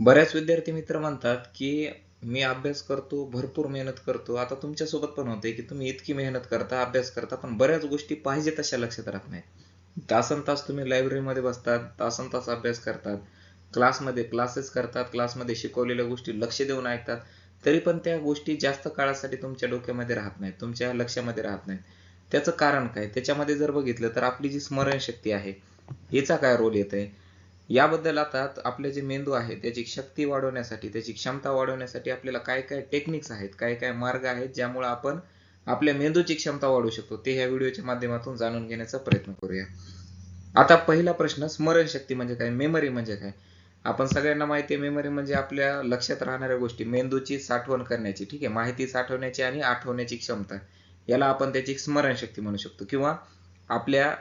बऱ्याच विद्यार्थी मित्र म्हणतात की मी अभ्यास करतो भरपूर मेहनत करतो. आता तुमच्यासोबत पण होते की तुम्ही इतकी मेहनत करता अभ्यास करता पण बऱ्याच गोष्टी पाहिजे तशा लक्षात राहत नाही तासन तास तुम्ही लायब्ररीमध्ये बसतात तासन तास अभ्यास करतात क्लासमध्ये क्लासेस करतात क्लासमध्ये शिकवलेल्या गोष्टी लक्ष देऊन ऐकतात तरी पण त्या गोष्टी जास्त काळासाठी तुमच्या डोक्यामध्ये राहत नाहीत तुमच्या लक्षामध्ये राहत नाहीत. त्याचं कारण काय? त्याच्यामध्ये जर बघितलं तर आपली जी स्मरणशक्ती आहे हिचा काय रोल येत आहे याबद्दल आता आपले जे मेंदू आहे त्याची शक्ती वाढवण्यासाठी त्याची क्षमता वाढवण्यासाठी आपल्याला काय काय टेक्निक्स आहेत काय काय मार्ग आहेत ज्यामुळे आपण आपल्या मेंदूची क्षमता वाढवू शकतो ते ह्या व्हिडिओच्या माध्यमातून जाणून घेण्याचा प्रयत्न करूया. आता पहिला प्रश्न स्मरणशक्ती म्हणजे काय? मेमरी म्हणजे काय? आपण सगळ्यांना माहिती आहे मेमरी म्हणजे आपल्या लक्षात राहणाऱ्या गोष्टी मेंदूची साठवण करण्याची ठीक आहे? माहिती साठवण्याची आणि आठवण्याची क्षमता याला आपण त्याची स्मरणशक्ती म्हणू शकतो. किंवा आपल्या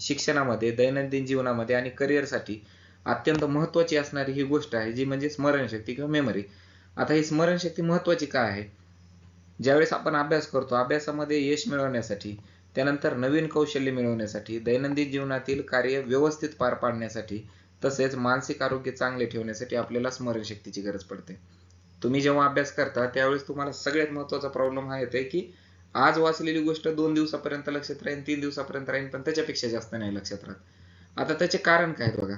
शिक्षणामध्ये दैनंदिन जीवनामध्ये आणि करिअरसाठी अत्यंत महत्वाची असणारी ही गोष्ट आहे जी म्हणजे स्मरणशक्ती किंवा मेमरी आता ही स्मरणशक्ती महत्वाची का आहे? ज्यावेळेस आपण अभ्यास करतो अभ्यासामध्ये यश मिळवण्यासाठी त्यानंतर नवीन कौशल्य मिळवण्यासाठी दैनंदिन जीवनातील कार्य व्यवस्थित पार पाडण्यासाठी तसेच मानसिक आरोग्य चांगले ठेवण्यासाठी आपल्याला स्मरणशक्तीची गरज पडते. तुम्ही जेव्हा अभ्यास करता त्यावेळेस तुम्हाला सगळ्यात महत्त्वाचा प्रॉब्लेम हा येते की आज वाचलेली गोष्ट दोन दिवसापर्यंत लक्षात राहील तीन दिवसापर्यंत राहील पण त्याच्यापेक्षा जास्त नाही लक्षात राहत. आता त्याचे कारण काय बघा.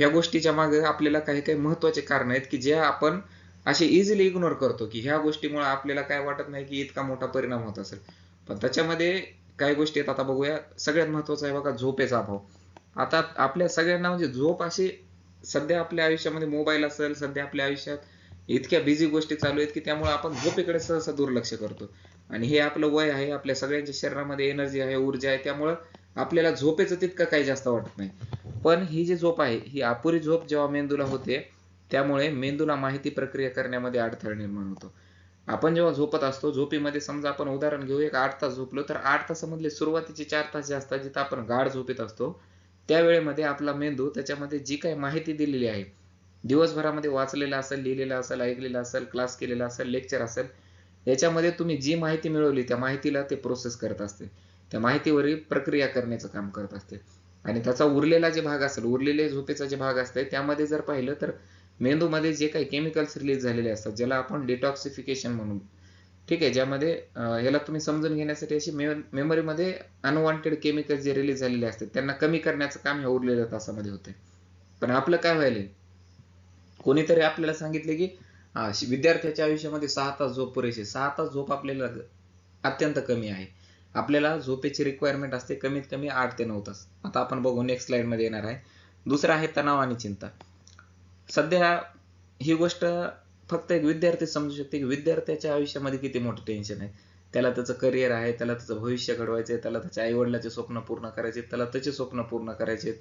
ह्या गोष्टीच्या मागे आपल्याला काही काही महत्त्वाचे कारण आहेत की जे आपण असे इझिली इग्नोर करतो की ह्या गोष्टीमुळे आपल्याला काय वाटत नाही की इतका मोठा परिणाम होत असेल. पण त्याच्यामध्ये काही गोष्टी आहेत. आता बघूया सगळ्यात महत्वाचं आहे बघा झोपेचा अभाव. आता आपल्या सगळ्यांना म्हणजे झोप अशी सध्या आपल्या आयुष्यामध्ये मोबाईल असेल सध्या आपल्या आयुष्यात इतक्या बिझी गोष्टी चालू आहेत की त्यामुळे आपण झोपेकडे सहसा दुर्लक्ष करतो. आणि हे आपलं वय आहे आपल्या सगळ्यांच्या शरीरामध्ये एनर्जी आहे ऊर्जा आहे त्यामुळं आपल्याला झोपेचं तितकं काही जास्त वाटत नाही. पण ही जी झोप आहे ही अपुरी झोप जेव्हा मेंदूला होते त्यामुळे मेंदूला माहिती प्रक्रिया करण्यामध्ये अडथळा निर्माण होतो. आपण जेव्हा झोपत असतो झोपीमध्ये समजा आपण उदाहरण घेऊ एक आठ तास झोपलो तर आठ तासामधले सुरुवातीचे चार तास जे असतात जिथं आपण गाढ झोपेत असतो त्या वेळेमध्ये आपला मेंदू त्याच्यामध्ये जी काही माहिती दिलेली आहे दिवसभरामध्ये वाचलेला असेल लिहिलेला असेल ऐकलेला असेल क्लास केलेला असेल लेक्चर असेल याच्यामध्ये तुम्ही जी माहिती मिळवली त्या माहितीला ते प्रोसेस करत असते. त्या माहितीवरील प्रक्रिया करण्याचं काम करत असते. आणि त्याचा उरलेला जे भाग असेल उरलेले झोपेचा जे भाग असते त्यामध्ये जर पाहिलं तर मेंदूमध्ये जे काही केमिकल्स रिलीज झालेले असतात ज्याला आपण डिटॉक्सिफिकेशन म्हणून ठीक आहे ज्यामध्ये याला तुम्ही समजून घेण्यासाठी अशी मेमरीमध्ये अनवॉन्टेड केमिकल्स जे रिलीज झालेले असतात त्यांना कमी करण्याचं काम ह्या उरलेल्या तासामध्ये होते पण आपलं काय व्हायला कोणीतरी आपल्याला सांगितले की विद्यार्थ्याच्या आयुष्यामध्ये सहा तास झोप पुरेशी सहा तास झोप आपल्याला अत्यंत कमी आहे. आपल्याला झोपेची रिक्वायरमेंट असते कमीत कमी आठ ते नऊ तास. आता आपण बघू नेक्स्ट स्लाइडमध्ये येणार आहे. दुसरं आहे तणाव आणि चिंता. सध्या ही गोष्ट फक्त एक विद्यार्थी समजू शकते की विद्यार्थ्याच्या आयुष्यामध्ये किती मोठं टेन्शन आहे. त्याला त्याचं करिअर आहे त्याला त्याचं भविष्य घडवायचं आहे त्याला त्याच्या आईवडिलाचे स्वप्न पूर्ण करायचे त्याला त्याचे स्वप्न पूर्ण करायचे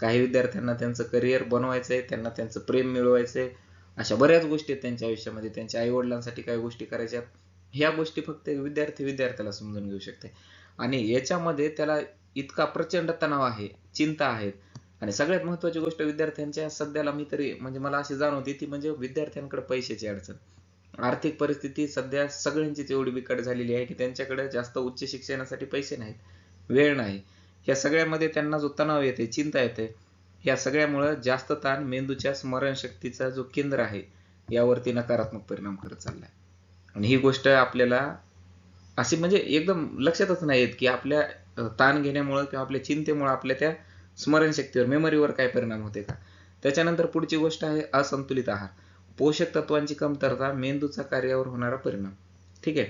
काही विद्यार्थ्यांना त्यांचं करिअर बनवायचं आहे त्यांना त्यांचं प्रेम मिळवायचं आहे अशा बऱ्याच गोष्टी आहेत त्यांच्या आयुष्यामध्ये. त्यांच्या आईवडिलांसाठी काही गोष्टी करायच्या ह्या गोष्टी फक्त विद्यार्थी विद्यार्थ्याला समजून घेऊ शकते. आणि याच्यामध्ये त्याला इतका प्रचंड तणाव आहे चिंता आहेत आणि सगळ्यात महत्वाची गोष्ट विद्यार्थ्यांच्या सध्याला मी तरी म्हणजे मला अशी जाणवते ती म्हणजे विद्यार्थ्यांकडे पैशाची अडचण. आर्थिक परिस्थिती सध्या सगळ्यांचीच एवढी बिकट झालेली आहे की त्यांच्याकडे जास्त उच्च शिक्षणासाठी पैसे नाहीत वेळ नाही. या सगळ्यामध्ये त्यांना जो तणाव येते चिंता येते या सगळ्यामुळं जास्त ताण मेंदूच्या स्मरणशक्तीचा जो केंद्र आहे यावरती नकारात्मक परिणाम करत चाललाय. आणि ही गोष्ट आपल्याला अशी म्हणजे एकदम लक्षातच नाही येत की आपल्या ताण घेण्यामुळं किंवा आपल्या चिंतेमुळे आपल्या त्या स्मरणशक्तीवर मेमरीवर काय परिणाम होते का? त्याच्यानंतर पुढची गोष्ट आहे असंतुलित आहार. पोषक तत्वांची कमतरता मेंदूचा कार्यावर होणारा परिणाम. ठीक आहे?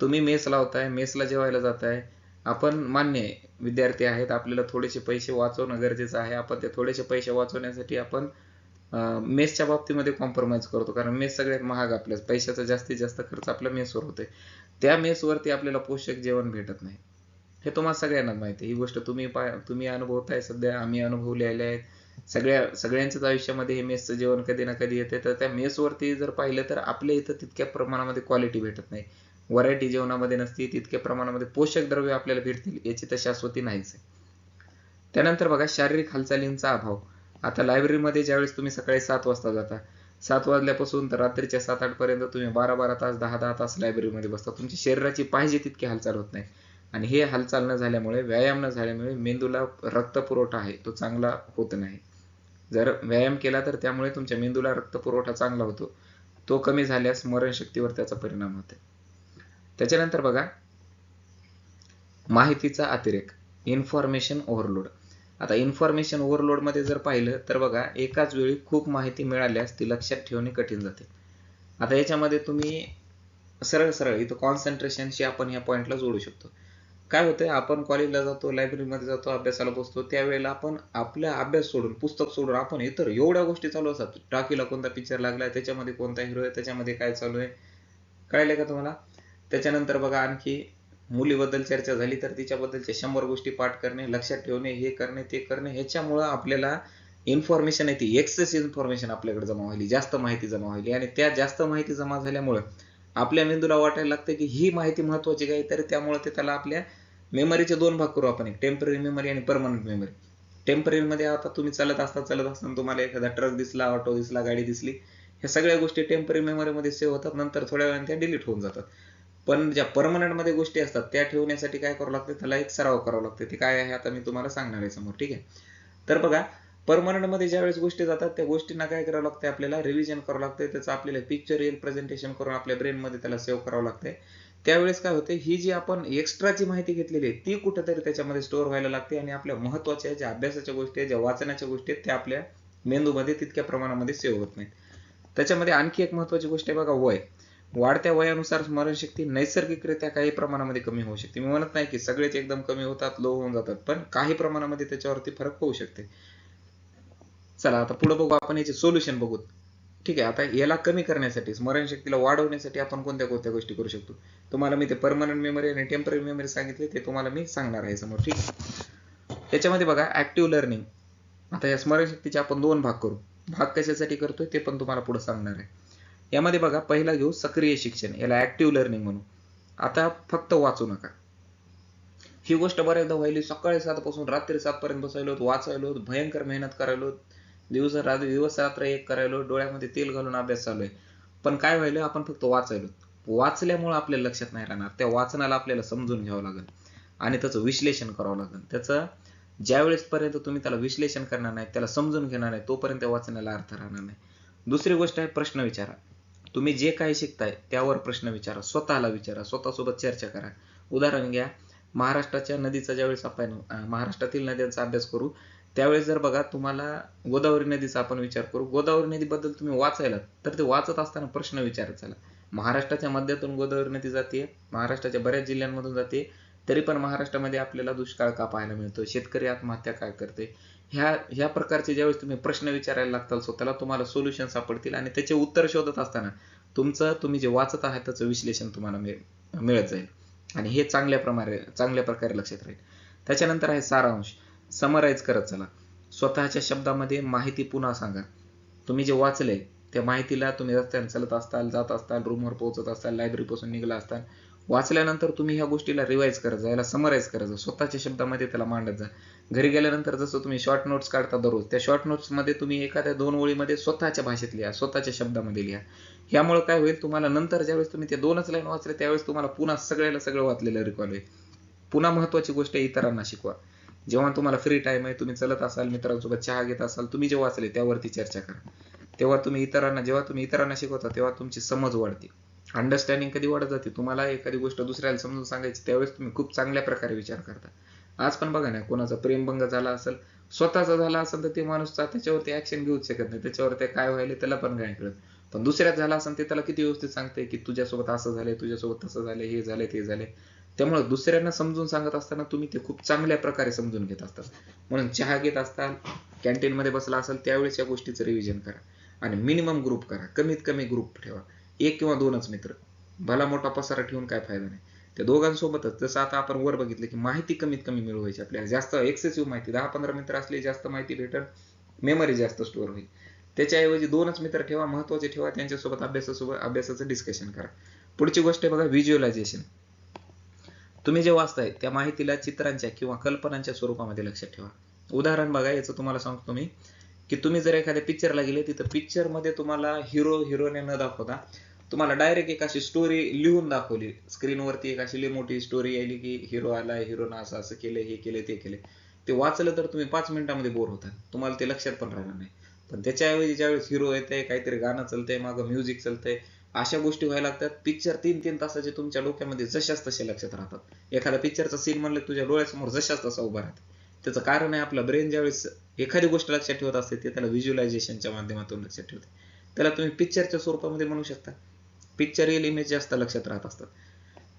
तुम्ही मेस लावताय मेसला जेवायला जाताय. आपण मान्य विद्यार्थी आहेत आपल्याला थोडेसे पैसे वाचवणं गरजेचं आहे. आपण ते थोडेसे पैसे वाचवण्यासाठी आपण मेसच्या बाबतीमध्ये कॉम्प्रोमाइज करतो. कारण मेस सगळ्यात महाग आपल्या पैशाचा जास्तीत जास्त खर्च आपल्या मेसवर होतोय. त्या मेसवरती आपल्याला पोषक जेवण भेटत नाही. हे तुम्हाला सगळ्यांना माहिती आहे. ही गोष्ट तुम्ही पा तुम्ही अनुभवताय सध्या. आम्ही अनुभवलेले आहेत. सगळ्या सगळ्यांच्याच आयुष्यामध्ये हे मेसचं जेवण कधी ना कधी येते. तर त्या मेसवरती जर पाहिलं तर आपल्या इथं तितक्या प्रमाणामध्ये क्वालिटी भेटत नाही. व्हरायटी जेवणामध्ये नसती तितक्या प्रमाणामध्ये पोषक द्रव्य आपल्याला भेटतील याची तर शाश्वती नाहीच आहे. त्यानंतर बघा शारीरिक हालचालींचा अभाव. आता लायब्ररीमध्ये ज्यावेळेस तुम्ही सकाळी सात वाजता जाता सात वाजल्यापासून तर रात्रीच्या सात आठपर्यंत तुम्ही बारा बारा तास दहा दहा तास लायब्ररीमध्ये बसता. तुमची शरीराची पाहिजे तितकी हालचाल होत नाही. आणि हे हालचाल न झाल्यामुळे व्यायाम न झाल्यामुळे मेंदूला रक्त पुरवठा आहे तो चांगला होत नाही. जर व्यायाम केला तर त्यामुळे तुमच्या मेंदूला रक्तपुरवठा चांगला होतो. तो कमी झाल्यास स्मरणशक्तीवर त्याचा परिणाम होते. त्याच्यानंतर बघा माहितीचा अतिरेक इन्फॉर्मेशन ओव्हरलोड आता इन्फॉर्मेशन ओव्हरलोडमध्ये जर पाहिलं तर बघा एकाच वेळी खूप माहिती मिळाल्यास ती लक्षात ठेवणे कठीण जाते. आता याच्यामध्ये तुम्ही सरळ सरळ इथं कॉन्सन्ट्रेशनशी आपण या पॉईंटला जोडू शकतो. काय होतंय आपण कॉलेजला जातो लायब्ररीमध्ये जातो अभ्यासाला बसतो त्यावेळेला आपण आपला अभ्यास सोडून पुस्तक सोडून आपण इतर एवढ्या गोष्टी चालू असतात. टाकीला कोणता पिक्चर लागलाय त्याच्यामध्ये कोणता हिरो आहे त्याच्यामध्ये काय चालू आहे कळलं का तुम्हाला? त्याच्यानंतर बघा आणखी मुलीबद्दल चर्चा झाली तर तिच्याबद्दलच्या शंभर गोष्टी पाठ करणे लक्षात ठेवणे हे करणे ते करणे ह्याच्यामुळं आपल्याला इन्फॉर्मेशन आहे ती एक्सेस इन्फॉर्मेशन आपल्याकडे जमा व्हायली जास्त माहिती जमा व्हायली आणि त्या जास्त माहिती जमा झाल्यामुळं आपल्या मेंदूला वाटायला लागतं की ही माहिती महत्वाची काय तर त्यामुळे ते त्याला आपल्या मेमरीचे दोन भाग करू आपण एक टेंपररी मेमरी आणि परमनंट मेमरी टेम्पररीमध्ये आता तुम्ही चालत असता चालत असताना तुम्हाला एखादा ट्रक दिसला ऑटो दिसला गाडी दिसली ह्या सगळ्या गोष्टी टेंपररी मेमरीमध्ये सेव्ह होतात नंतर थोड्या वेळाने त्या डिलीट होऊन जातात. पण ज्या परमनंटमध्ये गोष्टी असतात त्या ठेवण्यासाठी काय करावं लागतं? त्याला एक सराव करावा लागते. ते काय आहे आता मी तुम्हाला सांगणार आहे समोर ठीक आहे? तर बघा परमनंटमध्ये ज्या वेळेस गोष्टी जातात त्या गोष्टींना काय करावं लागते आपल्याला? रिव्हिजन करावं लागते त्याचं आपल्याला पिक्चरियल प्रेझेंटेशन करून आपल्या ब्रेन मध्ये त्याला सेव्ह करावं लागते त्यावेळेस काय होते ही जी आपण एक्स्ट्राची माहिती घेतलेली आहे ती कुठेतरी त्याच्यामध्ये स्टोअर व्हायला लागते आणि आपल्या महत्त्वाच्या ज्या अभ्यासाच्या गोष्टी आहेत ज्या वाचनाच्या गोष्टी आहेत त्या आपल्या मेंदूमध्ये तितक्या प्रमाणामध्ये सेव्ह होत नाहीत. त्याच्यामध्ये आणखी एक महत्वाची गोष्ट आहे बघा वय. वाढत्या वयानुसार स्मरणशक्ती नैसर्गिकरित्या काही प्रमाणामध्ये कमी होऊ शकते. मी म्हणत नाही की सगळेच एकदम कमी होतात लो होऊन जातात पण काही प्रमाणामध्ये त्याच्यावरती फरक होऊ शकते. चला आता पुढे बघू आपण याचे सोल्युशन बघू ठीक आहे आता याला कमी करण्यासाठी स्मरणशक्तीला वाढवण्यासाठी आपण कोणत्या कोणत्या गोष्टी करू शकतो? तुम्हाला मी ते परमनंट मेमरी आणि टेंपररी मेमरी सांगितले ते तुम्हाला मी सांगणार आहे समोर ठीक आहे? त्याच्यामध्ये बघा ऍक्टिव्ह लर्निंग आता या स्मरणशक्तीचे आपण दोन भाग करू. भाग कशासाठी करतोय ते पण तुम्हाला पुढे सांगणार आहे. यामध्ये बघा पहिला घेऊ सक्रिय शिक्षण याला ऍक्टिव्ह लर्निंग म्हणू. आता फक्त वाचू नका. ही गोष्ट बऱ्याचदा व्हायली सकाळी सात पासून रात्री सात पर्यंत बसायलो वाचायलो भयंकर मेहनत करायलो दिवस रात्री दिवस रात्र एक करायलो डोळ्यामध्ये तेल घालून अभ्यास चालू आहे. पण काय व्हायलं आपण फक्त वाचायलो वाचल्यामुळे आपल्या लक्षात नाही राहणार. त्या वाचनाला आपल्याला समजून घ्यावं लागेल. आणि त्याचं विश्लेषण करावं लागेल. त्याचं ज्या वेळेस पर्यंत तुम्ही त्याला विश्लेषण करणार नाही त्याला समजून घेणार नाही तोपर्यंत वाचण्याला वाचनाला अर्थ राहणार नाही. दुसरी गोष्ट आहे प्रश्न विचारा. तुम्ही जे काही शिकताय त्यावर प्रश्न विचारा स्वतःला विचारा स्वतःसोबत चर्चा करा. उदाहरण घ्या महाराष्ट्राच्या नदीचा ज्यावेळेस आपण महाराष्ट्रातील नद्यांचा अभ्यास करू त्यावेळेस जर बघा तुम्हाला गोदावरी नदीचा आपण विचार करू. गोदावरी नदीबद्दल तुम्ही वाचायला तर ते वाचत असताना प्रश्न विचारत चला. महाराष्ट्राच्या मध्यातून गोदावरी नदी जाते महाराष्ट्राच्या बऱ्याच जिल्ह्यांमधून जाते तरी पण महाराष्ट्रामध्ये आपल्याला दुष्काळ का पाहायला मिळतो शेतकरी आत्महत्या काय करते ह्या ह्या प्रकारचे ज्यावेळेस तुम्ही प्रश्न विचारायला लागताल स्वतःला तुम्हाला सोल्युशन सापडतील आणि त्याचे उत्तर शोधत असताना तुमचं तुम्ही जे वाचत आहात त्याचं विश्लेषण तुम्हाला मिळत जाईल. आणि हे चांगल्या प्रमाणे चांगल्या प्रकारे लक्षात राहील. त्याच्यानंतर आहे सारांश. समराईज करत चला. स्वतःच्या शब्दामध्ये माहिती पुन्हा सांगा. तुम्ही जे वाचले त्या माहितीला तुम्ही रस्त्याने चालत असताल जात असताल रूमवर पोहोचत असताल लायब्ररीपासून निघला असताल वाचल्यानंतर तुम्ही ह्या गोष्टीला रिवाईज करत जा याला समराईज करत जा. स्वतःच्या शब्दामध्ये त्याला मांडत जा. घरी गेल्यानंतर जसं तुम्ही शॉर्ट नोट्स काढता दररोज त्या शॉर्ट नोट्समध्ये तुम्ही एखाद्या दोन ओळीमध्ये स्वतःच्या भाषेत लिहा स्वतःच्या शब्दामध्ये लिहा. यामुळे काय होईल तुम्हाला नंतर ज्यावेळेस तुम्ही ते दोनच लाईन वाचले त्यावेळेस तुम्हाला पुन्हा सगळ्याला सगळं वाचलेलं रिकॉल होईल. पुन्हा महत्वाची गोष्ट इतरांना शिकवा. जेव्हा तुम्हाला फ्री टाइम आहे तुम्ही चलत असाल मित्रांसोबत चहा घेत असाल तुम्ही जे वाचले त्यावरती चर्चा करा. तेव्हा तुम्ही इतरांना जेव्हा तुम्ही इतरांना शिकवता तेव्हा तुमची समज वाढते. अंडरस्टँडिंग कधी वाढत जाते? तुम्हाला एखादी गोष्ट दुसऱ्याला समजून सांगायची त्यावेळेस तुम्ही खूप चांगल्या प्रकारे विचार करता. आज पण बघा ना कोणाचा प्रेमभंग झाला असेल स्वतःचा झाला असेल तर ते माणूस त्याच्यावरती ऍक्शन घेऊच शकत नाही. त्याच्यावर ते काय व्हायले त्याला पण काय कळत पण दुसऱ्यात झाला असेल ते त्याला किती व्यवस्थित सांगते की तुझ्यासोबत असं झालंय तुझ्यासोबत तसं झालंय हे झालंय ते झालंय. त्यामुळे दुसऱ्यांना समजून सांगत असताना तुम्ही ते खूप चांगल्या प्रकारे समजून घेत असतात म्हणून चहा घेत असताल कॅन्टीन मध्ये बसला असाल त्यावेळेस या गोष्टीचं रिव्हिजन करा. आणि मिनिमम ग्रुप करा. कमीत कमी ग्रुप ठेवा. एक किंवा दोनच मित्र. भला मोठा पसारा ठेवून काय फायदा नाही. त्या दोघांसोबतच. जसं आता आपण वर बघितलं की माहिती कमीत कमी मिळवायची. आपल्याला जास्त एक्सेसिव्ह माहिती दहा पंधरा मित्र असले जास्त माहिती भेटल मेमरी जास्त स्टोअर होईल. त्याच्याऐवजी दोनच मित्र ठेवा महत्त्वाचे ठेवा त्यांच्यासोबत अभ्यासासोबत अभ्यासाचं डिस्कशन करा. पुढची गोष्ट आहे बघा व्हिज्युअलायझेशन तुम्ही जे वाचताय त्या माहितीला चित्रांच्या किंवा कल्पनांच्या स्वरूपामध्ये लक्षात ठेवा. उदाहरण बघा याचं तुम्हाला सांगतो मी की तुम्ही जर एखाद्या पिक्चरला गेले तिथं पिक्चरमध्ये तुम्हाला हिरो हिरोने न दाखवता तुम्हाला डायरेक्ट एक अशी स्टोरी लिहून दाखवली. स्क्रीनवरती एक अशी मोठी स्टोरी यायली की हिरो आलाय हिरोनं असं असं केलं हे केलं ते केलं ते वाचलं तर तुम्ही पाच मिनिटांमध्ये बोर होता. तुम्हाला ते लक्षात पण राहणार नाही. पण त्याच्याऐवजी ज्यावेळेस हिरो येत आहे काहीतरी गाणं चालतंय मागं म्युझिक चालतंय अशा गोष्टी व्हायला लागतात. पिक्चर तीन तीन तासाचे तुमच्या डोक्यामध्ये जशाच तसे लक्षात राहतात. एखादा पिक्चरचा सीन म्हणलं तुझ्या डोळ्यासमोर जशाच तसा उभा राहते. त्याचं कारण आहे आपला ब्रेन ज्यावेळेस एखादी गोष्ट लक्षात ठेवत असते ते त्याला व्हिज्युअलायझेशनच्या माध्यमातून लक्षात ठेवते. त्याला तुम्ही पिक्चरच्या स्वरूपामध्ये म्हणू शकता. पिक्चरियल इमेज जास्त लक्षात राहत असतात.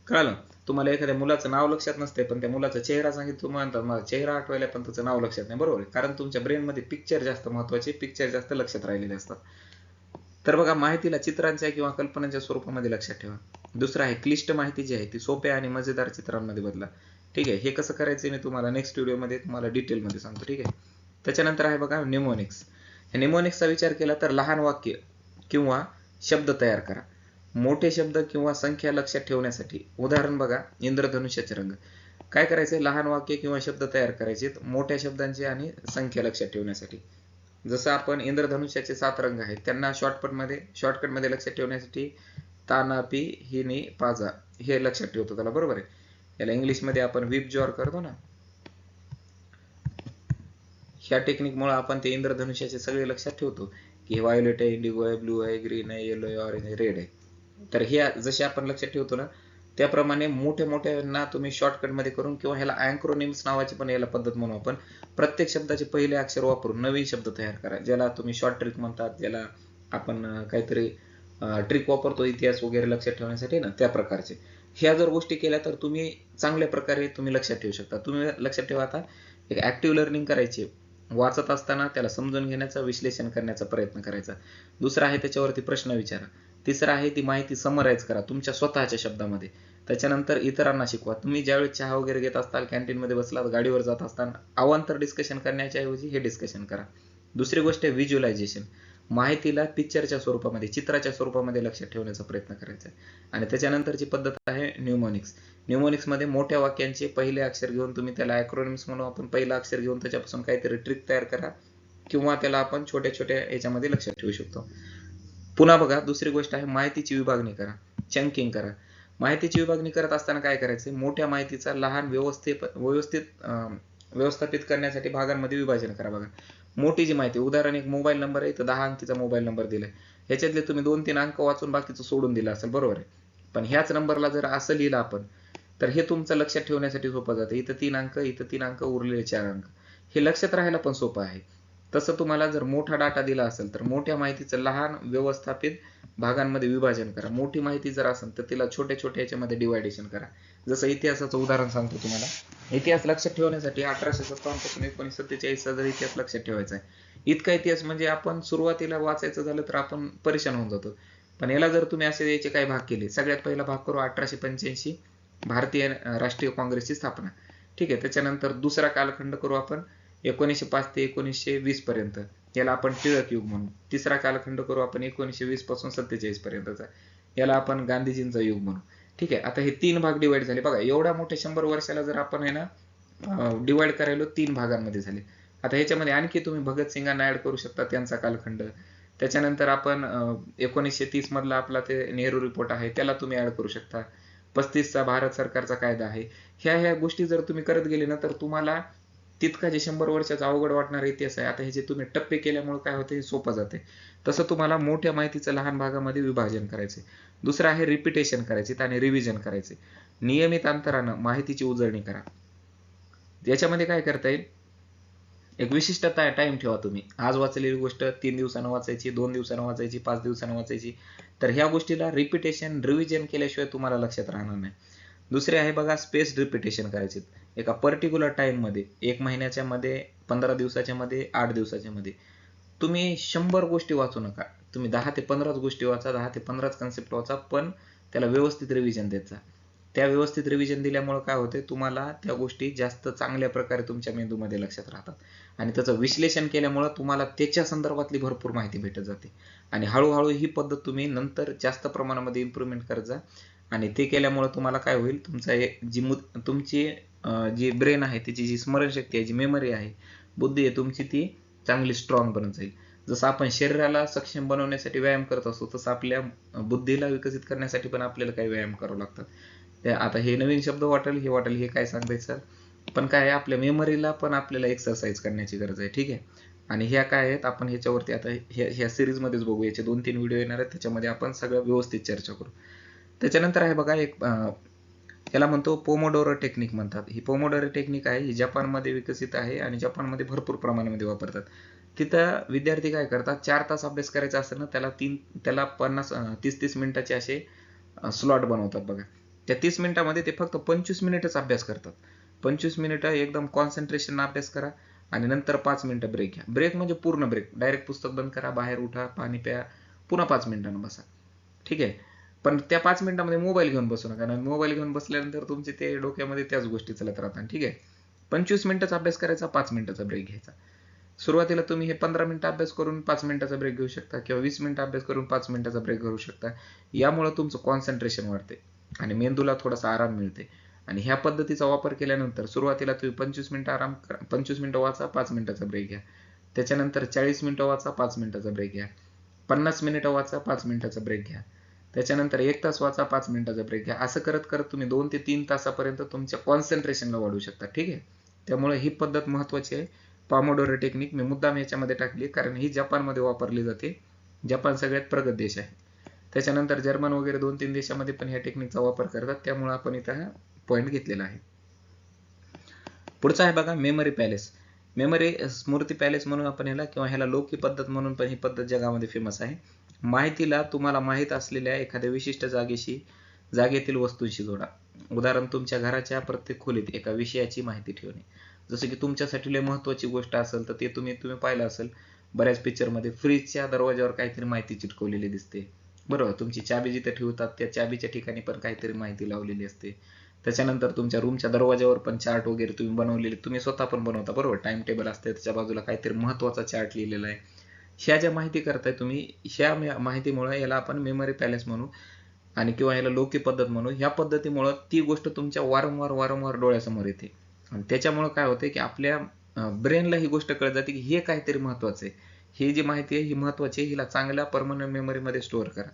कळालं? तुम्हाला एखाद्या मुलाचं नाव लक्षात नसते पण त्या मुलाचा चेहरा सांगितलं तुम्ही म्हणतात मला चेहरा आठवायला पण त्याचं नाव लक्षात नाही. बरोबर आहे. कारण तुमच्या ब्रेनमध्ये पिक्चर जास्त महत्त्वाचे पिक्चर जास्त लक्षात राहिलेले असतात. तर बघा माहितीला चित्रांच्या किंवा कल्पनांच्या स्वरूपामध्ये लक्षात ठेवा. दुसरं आहे क्लिष्ट माहिती जी आहे ती सोप्या आणि मजेदार चित्रांमध्ये बदला. ठीक आहे? हे कसं करायचं मी तुम्हाला नेक्स्ट व्हिडिओमध्ये तुम्हाला डिटेलमध्ये सांगतो. ठीक आहे? त्याच्यानंतर आहे बघा निमोनिक्स निमोनिक्सचा विचार केला तर लहान वाक्य किंवा शब्द तयार करा. मोठे शब्द किंवा संख्या लक्षात ठेवण्यासाठी उदाहरण बघा इंद्रधनुष्याचे रंग. काय करायचे? लहान वाक्य किंवा शब्द तयार करायचे मोठ्या शब्दांचे आणि संख्या लक्षात ठेवण्यासाठी. जसं आपण इंद्रधनुष्याचे सात रंग आहेत त्यांना शॉर्टकटमध्ये शॉर्टकटमध्ये लक्षात ठेवण्यासाठी तानापी हिनी पाजा हे लक्षात ठेवतो त्याला बरोबर आहे? याला इंग्लिशमध्ये आपण विप जॉर करतो ना? ह्या टेक्निकमुळे आपण ते इंद्रधनुष्याचे सगळे लक्षात ठेवतो की व्हायोलेट आहे इंडिगो आहे ब्लू आहे ग्रीन आहे येलो आहे ऑरेंज आहे रेड आहे. तर हे जसे आपण लक्षात ठेवतो ना त्याप्रमाणे मोठ्या मोठ्यांना तुम्ही शॉर्टकटमध्ये करून किंवा ह्याला अँक्रोनिम्स नावाची पण याला पद्धत म्हणू आपण प्रत्येक शब्दाचे पहिले अक्षर वापरून नवीन शब्द तयार करा ज्याला तुम्ही शॉर्ट ट्रिक म्हणतात ज्याला आपण काहीतरी ट्रिक वापरतो इतिहास वगैरे लक्षात ठेवण्यासाठी ना त्या प्रकारचे. ह्या जर गोष्टी केल्या तर तुम्ही चांगल्या प्रकारे तुम्ही लक्षात ठेवू शकता. तुम्ही लक्षात ठेवा आता एक ऍक्टिव्ह लर्निंग करायची वाचत असताना त्याला समजून घेण्याचा विश्लेषण करण्याचा प्रयत्न करायचा. दुसरा आहे त्याच्यावरती प्रश्न विचारा. तिसरं आहे ती माहिती समराईज करा तुमच्या स्वतःच्या शब्दामध्ये. त्याच्यानंतर इतरांना शिकवा. तुम्ही ज्यावेळेस चहा वगैरे घेत असताल कॅन्टीनमध्ये बसलात गाडीवर जात असताना अवांतर डिस्कशन करण्याच्या ऐवजी हे डिस्कशन करा. दुसरी गोष्ट आहे व्हिज्युअलायझेशन माहितीला पिक्चरच्या स्वरूपामध्ये चित्राच्या स्वरूपामध्ये लक्षात ठेवण्याचा प्रयत्न करायचा आहे. आणि त्याच्यानंतरची पद्धत आहे न्यूमोनिक्स न्यूमॉनिक्समध्ये मोठ्या वाक्यांचे पहिले अक्षर घेऊन तुम्ही त्याला अॅक्रोनिम्स म्हणून आपण पहिलं अक्षर घेऊन त्याच्यापासून काहीतरी ट्रिक तयार करा किंवा त्याला आपण छोट्या छोट्या याच्यामध्ये लक्षात ठेवू शकतो. पुन्हा बघा दुसरी गोष्ट आहे माहितीची विभागणी करा चंकिंग करा. माहितीची विभागणी करत असताना काय करायचं? मोठ्या माहितीचा लहान व्यवस्थित व्यवस्थित व्यवस्थापित करण्यासाठी भागांमध्ये विभाजन करा बघा. मोठी जी माहिती उदाहरण एक मोबाईल नंबर आहे तर दहा अंकीचा मोबाईल नंबर दिलाय. ह्याच्यातले तुम्ही दोन तीन अंक वाचून बाकीचं सोडून दिलं असेल बरोबर आहे. पण ह्याच नंबरला जर असं लिहिलं आपण तर हे तुमचं लक्षात ठेवण्यासाठी सोपं जातं. इथं तीन अंक इथं तीन अंक उरलेले चार अंक. हे लक्षात राहायला पण सोपं आहे. तसं तुम्हाला जर मोठा डाटा दिला असेल तर मोठ्या माहितीचं लहान व्यवस्थापित भागांमध्ये विभाजन करा. मोठी माहिती जर असेल तर तिला छोट्या छोट्या याच्यामध्ये डिवायडेशन करा. जसं इतिहासाचं उदाहरण सांगतो तुम्हाला. इतिहास लक्षात ठेवण्यासाठी अठराशे सत्तावन्नपासून एकोणीसशे सत्तेचाळीसचा जर इतिहास लक्षात ठेवायचा आहे. इतका इतिहास म्हणजे आपण सुरुवातीला वाचायचं झालं तर आपण परेशान होऊन जातो. पण याला जर तुम्ही असे याचे काही भाग केले सगळ्यात पहिला भाग करू अठराशे पंच्याऐंशी भारतीय राष्ट्रीय काँग्रेसची स्थापना. ठीक आहे त्याच्यानंतर दुसरा कालखंड करू आपण. एकोणीसशे पाच ते एकोणीसशे वीस पर्यंत. याला आपण टिळक युग म्हणू. तिसरा कालखंड करू आपण एकोणीसशे वीसपासून सत्तेचाळीस पर्यंतचा. याला आपण गांधीजींचा युग म्हणू. ठीक आहे आता हे तीन भाग डिवाइड झाले. बघा एवढ्या मोठ्या शंभर वर्षाला जर आपण आहे ना डिवाइड करायलो तीन भागांमध्ये झाले. आता ह्याच्यामध्ये आणखी तुम्ही भगतसिंगांना ऍड करू शकता त्यांचा कालखंड. त्याच्यानंतर आपण एकोणीसशे तीस मधला आपला ते नेहरू रिपोर्ट आहे त्याला तुम्ही ऍड करू शकता. पस्तीसचा भारत सरकारचा कायदा आहे. ह्या ह्या गोष्टी जर तुम्ही करत गेले ना तर तुम्हाला तितका जे शंभर वर्षाचा अवघड वाटणारा इतिहास आहे आता हे जे तुम्ही टप्पे केल्यामुळे काय होते हे सोपं जाते. तसं तुम्हाला मोठ्या माहितीचं लहान भागामध्ये विभाजन करायचे दुसरं आहे रिपिटेशन करायचे आणि रिव्हिजन करायचे नियमित अंतरानं माहितीची उजळणी करा. याच्यामध्ये काय करता येईल? एक विशिष्ट टाइम ठेवा तुम्ही. आज वाचलेली गोष्ट तीन दिवसानं वाचायची दोन दिवसानं वाचायची पाच दिवसानं वाचायची. तर ह्या गोष्टीला रिपिटेशन रिव्हिजन केल्याशिवाय तुम्हाला लक्षात राहणार नाही. दुसरे आहे बघा स्पेस रिपिटेशन करायचे एका पर्टिक्युलर टाईममध्ये एक महिन्याच्या मध्ये पंधरा दिवसाच्या मध्ये आठ दिवसाच्या मध्ये. तुम्ही शंभर गोष्टी वाचू नका. तुम्ही दहा ते पंधराच गोष्टी वाचा दहा ते पंधराच कन्सेप्ट वाचा पण त्याला व्यवस्थित रिव्हिजन द्यायचा त्या व्यवस्थित रिव्हिजन दिल्यामुळे काय होते तुम्हाला त्या गोष्टी जास्त चांगल्या प्रकारे तुमच्या मेंदूमध्ये लक्षात राहतात. आणि त्याचं विश्लेषण केल्यामुळं तुम्हाला त्याच्या संदर्भातली भरपूर माहिती भेटत जाते. आणि हळूहळू ही पद्धत तुम्ही नंतर जास्त प्रमाणामध्ये इम्प्रुव्हमेंट करत जा. आणि ते केल्यामुळे तुम्हाला काय होईल? तुमचा जी तुमची जी ब्रेन आहे त्याची जी स्मरणशक्ती आहे जी मेमरी आहे बुद्धी आहे तुमची ती चांगली स्ट्रॉंग बनत जाईल. जसं आपण शरीराला सक्षम बनवण्यासाठी व्यायाम करत असतो तसं आपल्या बुद्धीला विकसित करण्यासाठी पण आपल्याला काही व्यायाम करावं लागतात. आता हे नवीन शब्द वाटेल हे वाटेल हे काय सांगताय सर पण काय आहे आपल्या मेमरीला पण आपल्याला एक्सरसाइज करण्याची गरज आहे ठीक आहे? आणि ह्या काय आहेत आपण ह्याच्यावरती आता ह्या ह्या सिरीजमध्येच बघू याचे दोन तीन व्हिडिओ येणार आहेत त्याच्यामध्ये आपण सगळं व्यवस्थित चर्चा करू. त्याच्यानंतर आहे बघा एक याला म्हणतो पोमोडोरो टेक्निक म्हणतात. ही पोमोडोरो टेक्निक आहे ही जपानमध्ये विकसित आहे आणि जपानमध्ये भरपूर प्रमाणामध्ये वापरतात. तिथं विद्यार्थी काय करतात चार तास अभ्यास करायचा असेल ना त्याला तीन त्याला पन्नास तीस तीस मिनिटाचे असे स्लॉट बनवतात बघा. त्या तीस मिनिटामध्ये ते फक्त पंचवीस मिनिटच अभ्यास करतात. पंचवीस मिनिटं एकदम कॉन्सन्ट्रेशन अभ्यास करा आणि नंतर पाच मिनिटं ब्रेक घ्या. ब्रेक म्हणजे पूर्ण ब्रेक डायरेक्ट पुस्तक बंद करा बाहेर उठा पाणी प्या पुन्हा पाच मिनिटांना बसा. ठीक आहे? पण त्या पाच मिनिटामध्ये मोबाईल घेऊन बसू नका. कारण मोबाईल घेऊन बसल्यानंतर तुमचे ते डोक्यामध्ये त्याच गोष्टी चालत राहतात. ठीक आहे? पंचवीस मिनिटाचा अभ्यास करायचा पाच मिनिटाचा ब्रेक घ्यायचा. सुरुवातीला तुम्ही हे पंधरा मिनिटं अभ्यास करून पाच मिनिटाचा ब्रेक घेऊ शकता किंवा वीस मिनिटं अभ्यास करून पाच मिनिटाचा ब्रेक घेऊ शकता. यामुळे तुमचं कॉन्सन्ट्रेशन वाढते आणि मेंदूला थोडासा आराम मिळते. आणि ह्या पद्धतीचा वापर केल्यानंतर सुरुवातीला तुम्ही पंचवीस मिनिटं आराम करा. पंचवीस मिनिटं वाचा पाच मिनिटाचा ब्रेक घ्या. त्याच्यानंतर चाळीस मिनिटं वाचा पाच मिनिटाचा ब्रेक घ्या. पन्नास मिनिटं वाचा पाच मिनिटाचा ब्रेक घ्या. त्याच्यानंतर एक तास वाचा पाच मिनिटाचा ब्रेक घ्या. असं करत करत तुम्ही दोन ते तीन तासापर्यंत तुमच्या कॉन्सन्ट्रेशनला वाढवू शकता. ठीक आहे? त्यामुळे ही पद्धत महत्वाची आहे. पामोडोरो टेक्निक मी मुद्दाम याच्यामध्ये टाकली कारण ही जपानमध्ये वापरली जाते. जपान सगळ्यात प्रगत देश आहे. त्याच्यानंतर जर्मन वगैरे दोन तीन देशामध्ये पण ह्या टेक्निकचा वापर करतात. त्यामुळे आपण इथं हा पॉईंट घेतलेला आहे. पुढचा आहे बघा मेमरी पॅलेस मेमरी स्मृती पॅलेस म्हणून आपण ह्याला किंवा ह्याला लोकी पद्धत म्हणून पण ही पद्धत जगामध्ये फेमस आहे. माहितीला तुम्हाला माहीत असलेल्या एखाद्या विशिष्ट जागेशी जागेतील वस्तूंशी जोडा. उदाहरण तुमच्या घराच्या प्रत्येक खोलीत एका विषयाची माहिती ठेवणे. जसं की तुमच्यासाठी लय महत्वाची गोष्ट असेल तर ते तुम्ही तुम्ही पाहिलं असेल बऱ्याच पिक्चरमध्ये फ्रीजच्या दरवाजावर काहीतरी माहिती चिटकवलेली दिसते. बरोबर तुमची चाबी जिथे ठेवतात त्या चाबीच्या ठिकाणी पण काहीतरी माहिती लावलेली असते. त्याच्यानंतर तुमच्या रूमच्या दरवाजावर पण चार्ट वगैरे तुम्ही बनवलेले तुम्ही स्वतः पण बनवता बरोबर? टाइम टेबल असते त्याच्या बाजूला काहीतरी महत्त्वाचा चार्ट लिहिलेला आहे. ह्या ज्या माहिती करताय तुम्ही ह्या माहितीमुळे याला आपण मेमरी पॅलेस म्हणू आणि किंवा याला लोकी पद्धत म्हणू ह्या पद्धतीमुळं ती गोष्ट तुमच्या वारंवार वारंवार डोळ्यासमोर येते. आणि त्याच्यामुळे काय होते की आपल्या ब्रेनला ही गोष्ट कळत जाते की हे काहीतरी महत्वाचं आहे. ही जी माहिती आहे ही महत्वाची आहे हिला चांगल्या परमनंट मेमरीमध्ये स्टोअर करा.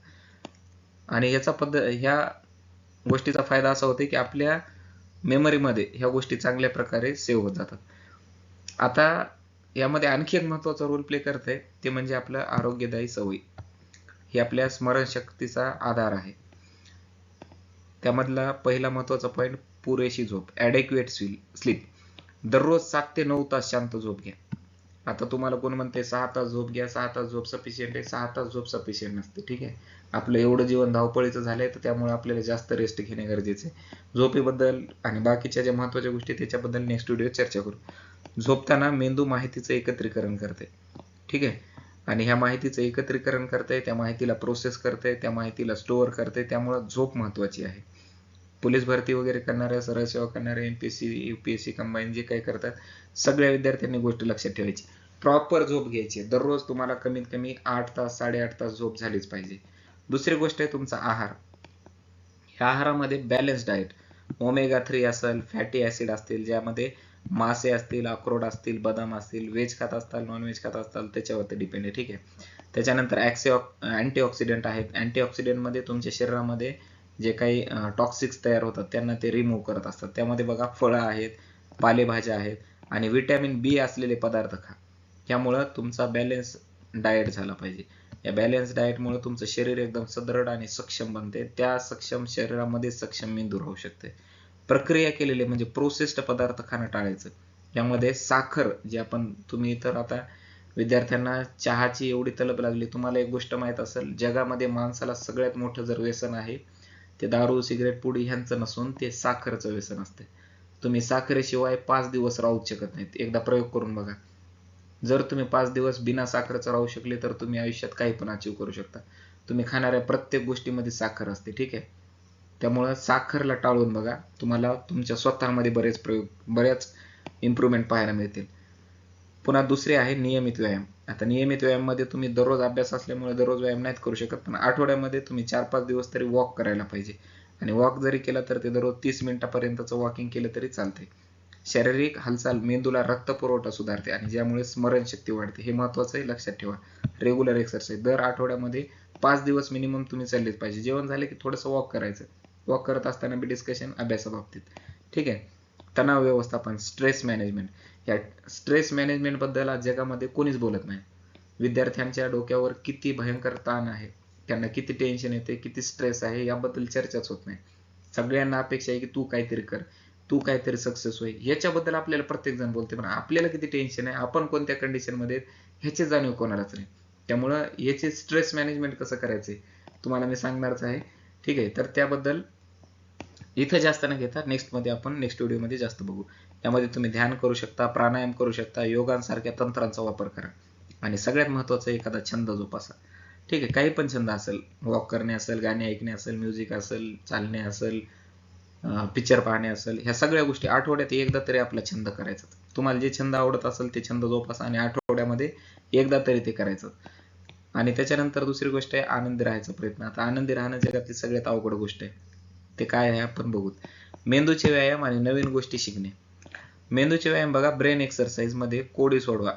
आणि याचा पद्धत ह्या गोष्टीचा फायदा असा होतो की आपल्या मेमरीमध्ये ह्या गोष्टी चांगल्या प्रकारे सेव्ह होत जातात. आता यामध्ये आणखी एक महत्त्वाचा रोल प्ले करते ते म्हणजे आपलं आरोग्यदायी सवयी. ही आपल्या स्मरणशक्तीचा आधार आहे. त्यामधला पहिला महत्त्वाचा पॉईंट पुरेशी झोप ॲडेक्युएट स्लीप दररोज सात ते नऊ तास शांत झोप घ्या. आता तुम्हाला कोण म्हणते सहा तास झोप घ्या सहा तास झोप सफिशियंट आहे सहा तास झोप सफिशियंट नसते ठीक आहे? आपलं एवढं जीवन धावपळीचं झालंय तर त्यामुळे आपल्याला जास्त रेस्ट घेणे गरजेचे झोपेबद्दल आणि बाकीच्या ज्या महत्त्वाच्या गोष्टी त्याच्याबद्दल नेक्स्ट व्हिडिओ चर्चा करू. झोपताना मेंदू माहितीचं एकत्रीकरण करते ठीक आहे? आणि ह्या माहितीचं एकत्रीकरण करते त्या माहितीला प्रोसेस करते त्या माहितीला स्टोअर करते त्यामुळे झोप महत्वाची आहे. पोलीस भरती वगैरे करणाऱ्या सरळ सेवा करणाऱ्या एमपीएससी युपीएससी कंबाईन जे काही करतात सगळ्या विद्यार्थ्यांनी गोष्ट लक्षात ठेवायची. प्रॉपर झोप घ्यायची दररोज तुम्हाला कमीत कमी आठ तास साडेआठ तास झोप झालीच पाहिजे. दुसरी गोष्ट आहे तुमचा आहार. ह्या आहारामध्ये बॅलन्स डाएट ओमेगा थ्री असेल फॅटी ऍसिड असतील ज्यामध्ये मासे असतील अक्रोड असतील बदाम असतील व्हेज खात असताल नॉनव्हेज खात असताल त्याच्यावरती डिपेंड आहे ठीक आहे? त्याच्यानंतर ॲक्सी अँटीऑक्सिडंट आहेत. अँटीऑक्सिडंटमध्ये तुमच्या शरीरामध्ये जे काही टॉक्सिक्स तयार होतात त्यांना ते रिमूव्ह करत असतात. त्यामध्ये बघा फळं आहेत पालेभाज्या आहेत आणि व्हिटॅमिन बी असलेले पदार्थ खा. यामुळं तुमचा बॅलन्स डाएट झाला पाहिजे. या बॅलन्स डाएटमुळे तुमचं शरीर एकदम सदृढ आणि सक्षम बनते. त्या सक्षम शरीरामध्ये सक्षम मेंदू राहू शकते. प्रक्रिया केलेले म्हणजे प्रोसेस्ड पदार्थ खाणं टाळायचं. यामध्ये साखर जे आपण तुम्ही तर आता विद्यार्थ्यांना चहाची एवढी तलब लागली तुम्हाला एक गोष्ट माहीत असेल जगामध्ये माणसाला सगळ्यात मोठं जर व्यसन आहे ते दारू सिगरेट पुडी ह्यांचं नसून ते साखरचं व्यसन असते. तुम्ही साखरेशिवाय पाच दिवस राहूच शकत नाहीत. एकदा प्रयोग करून बघा. जर तुम्ही पाच दिवस बिना साखरेचं राहू शकले तर तुम्ही आयुष्यात काही पण अचीव करू शकता. तुम्ही खाणाऱ्या प्रत्येक गोष्टीमध्ये साखर असते ठीक आहे? त्यामुळं साखरला टाळून बघा तुम्हाला तुमच्या स्वतःमध्ये बरेच प्रयोग बऱ्याच इम्प्रूव्हमेंट पाहायला मिळतील. पुन्हा दुसरे आहे नियमित व्यायाम. आता नियमित व्यायाममध्ये तुम्ही दररोज अभ्यास असल्यामुळे दररोज व्यायाम नाहीत करू शकत पण आठवड्यामध्ये तुम्ही चार पाच दिवस तरी वॉक करायला पाहिजे. आणि वॉक जरी केला तर ते दररोज तीस मिनिटापर्यंतचं वॉकिंग केलं तरी चालते शारीरिक हालचाल मेंदूला रक्त पुरवठा सुधारते आणि ज्यामुळे स्मरणशक्ती वाढते. हे महत्वाचं आहे लक्षात ठेवा. रेग्युलर एक्सरसाइज दर आठवड्यामध्ये पाच दिवस मिनिमम तुम्ही चाललेच पाहिजे. जेवण झाले की थोडंसं वॉक करायचं. वॉक करत असताना बी डिस्कशन अभ्यासाबाबतीत. ठीक आहे? तणाव व्यवस्थापन. स्ट्रेस मॅनेजमेंट या स्ट्रेस मॅनेजमेंटबद्दल आज जगामध्ये कोणीच बोलत नाही. विद्यार्थ्यांच्या डोक्यावर किती भयंकर ताण आहे. त्यांना किती टेन्शन येते किती स्ट्रेस आहे याबद्दल चर्चाच होत नाही. सगळ्यांना अपेक्षा आहे की तू काहीतरी कर. तू काहीतरी सक्सेस होईल. याच्याबद्दल आपल्याला प्रत्येक जण बोलते पण आपल्याला किती टेन्शन आहे? आपण कोणत्या कंडिशनमध्ये ह्याची जाणीव कोणालाच नाही. त्यामुळं याचे स्ट्रेस मॅनेजमेंट कसं करायचे तुम्हाला मी सांगणारच आहे. ठीक आहे? तर त्याबद्दल इथं जास्त न घेता नेक्स्टमध्ये आपण नेक्स्ट व्हिडिओमध्ये जास्त बघू. यामध्ये तुम्ही ध्यान करू शकता प्राणायाम करू शकता योगांसारख्या तंत्रांचा वापर करा. आणि सगळ्यात महत्त्वाचा एखादा छंद जोपासा. ठीक आहे? काही पण छंद असेल. वॉक करणे असेल गाणे ऐकणे असेल म्युझिक असेल चालणे असेल पिक्चर पाहणे असेल ह्या सगळ्या गोष्टी आठवड्यात एकदा तरी आपला छंद करायचा. तुम्हाला जे छंद आवडत असेल ते छंद जोपासा आणि आठवड्यामध्ये एकदा तरी ते करायचं. आणि त्याच्यानंतर दुसरी गोष्ट आहे आनंदी राहायचा प्रयत्न. आता आनंदी राहणं जगातली सगळ्यात अवघड गोष्ट आहे. ते काय आहे आपण बघू. मेंदूचे व्यायाम आणि नवीन गोष्टी शिकणे. मेंदूचे व्यायाम बघा ब्रेन एक्सरसाइजमध्ये कोडी सोडवा.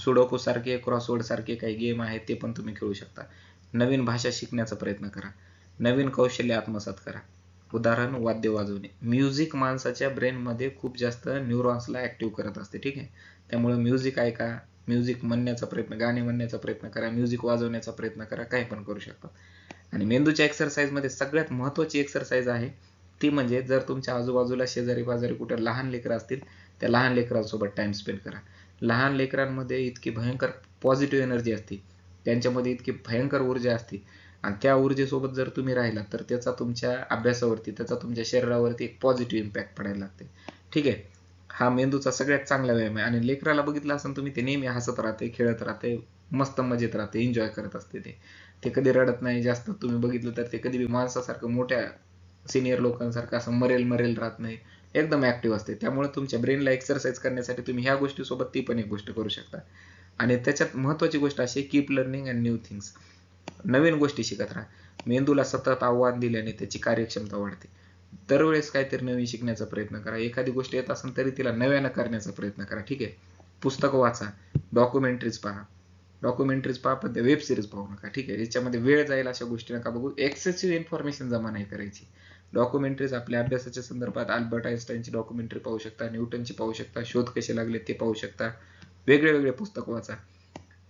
सुडोको सारखे क्रॉसवर्ड सारखे काही गेम आहेत ते पण तुम्ही खेळू शकता. नवीन भाषा शिकण्याचा प्रयत्न करा. नवीन कौशल्य आत्मसात करा. उदाहरण वाद्य वाजवणे. म्युझिक माणसाच्या ब्रेनमध्ये खूप जास्त न्यूरॉन्सला ऍक्टिव्ह करत असते ठीक आहे? त्यामुळे म्युझिक ऐका म्युझिक म्हणण्याचा प्रयत्न गाणे म्हणण्याचा प्रयत्न करा म्युझिक वाजवण्याचा प्रयत्न करा काही पण करू शकता. आणि मेंदूच्या एक्सरसाइजमध्ये सगळ्यात महत्वाची एक्सरसाइज आहे ती म्हणजे जर तुमच्या आजूबाजूला शेजारी पाजारी कुठे लहान लेकरं असतील त्या लहान लेकरांसोबत टाइम स्पेंड करा. लहान लेकरांमध्ये इतकी भयंकर पॉझिटिव्ह एनर्जी असते त्यांच्यामध्ये इतकी भयंकर ऊर्जा असते. आणि त्या ऊर्जेसोबत जर तुम्ही राहिलात तर त्याचा तुमच्या अभ्यासावरती त्याचा तुमच्या शरीरावरती एक पॉझिटिव्ह इम्पॅक्ट पडायला लागते. ठीक आहे? हा मेंदूचा सगळ्यात चांगला व्यायाम आहे. आणि लेकराला बघितलं असेल तुम्ही ते नेहमी हसत राहते खेळत राहते मस्त मजेत राहते एन्जॉय करत असते ते. ते कधी रडत नाही जास्त तुम्ही बघितलं तर ते कधी बी माणसासारखं मोठ्या सिनियर लोकांसारखं असं मरेल मरेल राहत नाही. एकदम ऍक्टिव्ह असते. त्यामुळे तुमच्या ब्रेनला एक्सरसाइज करण्यासाठी तुम्ही ह्या गोष्टीसोबत ती पण एक गोष्ट करू शकता. आणि त्याच्यात महत्वाची गोष्ट अशी keep learning and new things नवीन गोष्टी शिकत राहा. मेंदूला सतत आव्हान दिल्याने त्याची कार्यक्षमता वाढते. दरवेळेस काहीतरी नवीन शिकण्याचा प्रयत्न करा. एखादी गोष्ट येत असेल तरी तिला नव्यानं करण्याचा प्रयत्न करा. ठीक आहे? पुस्तकं वाचा. डॉक्युमेंटरीज पहा. डॉक्युमेंटरीज पहा पण वेब सिरीज पाहू नका. ठीक आहे? याच्यामध्ये वेळ जाईल अशा गोष्टी नका बघू. एक्सेसिव्ह इन्फॉर्मेशन जमा नाही करायची. डॉक्युमेंटरीज आपल्या अभ्यासाच्या संदर्भात अल्बर्ट आईन्स्टाईनची डॉक्युमेंटरी पाहू शकता न्यूटनची पाहू शकता शोध कसे लागले ते पाहू शकता. वेगळे वेगळे पुस्तक वाचा.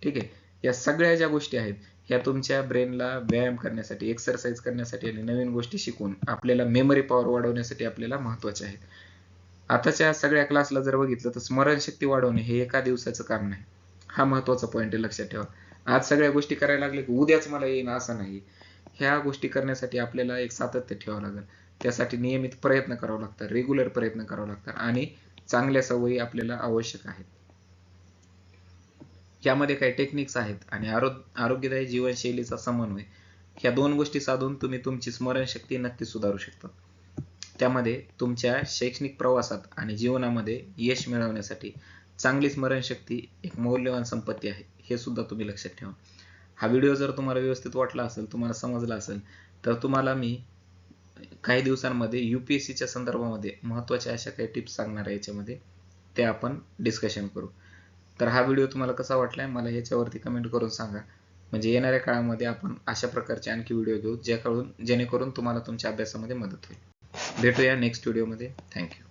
ठीक आहे? या सगळ्या ज्या गोष्टी आहेत ह्या तुमच्या ब्रेनला व्यायाम करण्यासाठी एक्सरसाइज करण्यासाठी आणि नवीन गोष्टी शिकून आपल्याला मेमरी पॉवर वाढवण्यासाठी आपल्याला महत्त्वाचे आहेत. आताच्या सगळ्या क्लासला जर बघितलं तर स्मरणशक्ती वाढवणे हे एका दिवसाचं काम नाही हा महत्त्वाचा पॉईंट आहे लक्षात ठेवा. आज सगळ्या गोष्टी करायला लागले की उद्याच मला येईन असं नाही. ह्या गोष्टी करण्यासाठी आपल्याला एक सातत्य ठेवावं लागेल. त्यासाठी नियमित प्रयत्न करावं लागतात रेग्युलर प्रयत्न करावं लागतात आणि चांगल्या सवयी आपल्याला आवश्यक आहेत. यामध्ये काही टेक्निक्स आहेत आणि आरो आरोग्यदायी जीवनशैलीचा समन्वय ह्या दोन गोष्टी साधून तुम्ही तुमची स्मरणशक्ती नक्की सुधारू शकता. त्यामध्ये तुमच्या शैक्षणिक प्रवासात आणि जीवनामध्ये यश मिळवण्यासाठी चांगली स्मरणशक्ती एक मौल्यवान संपत्ती आहे हे सुद्धा तुम्ही लक्षात ठेवा. हा व्हिडिओ जर तुम्हाला व्यवस्थित वाटला असेल तुम्हाला समजला असेल तर तुम्हाला मी काही दिवसांमध्ये युपीएससीच्या संदर्भामध्ये महत्त्वाच्या अशा काही टिप्स सांगणार आहे याच्यामध्ये ते आपण डिस्कशन करू. तर हा व्हिडिओ तुम्हाला कसा वाटलाय मला याच्यावरती कमेंट करून सांगा. म्हणजे येणाऱ्या काळामध्ये आपण अशा प्रकारचे आणखी व्हिडिओ घेऊ ज्याकडून जेणेकरून तुम्हाला तुमच्या अभ्यासामध्ये मदत होईल. भेटूया नेक्स्ट व्हिडिओमध्ये थँक्यू